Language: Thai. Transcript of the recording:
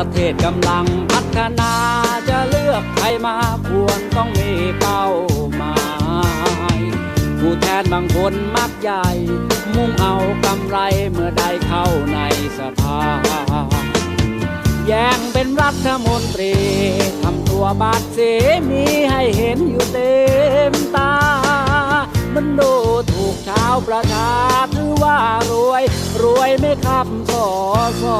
ประเทศกำลังพัฒนาจะเลือกใครมาควรต้องมีเป้าหมายผู้แทนบางคนมักใหญ่ มุ่งเอากำไรเมื่อได้เข้าในสภา แย่งเป็นรัฐมนตรีทำตัวบาดเสมีให้เห็นอยู่เต็มตา มันดูถูกชาวประชาถือว่ารวย รวยไม่ขับสอสอ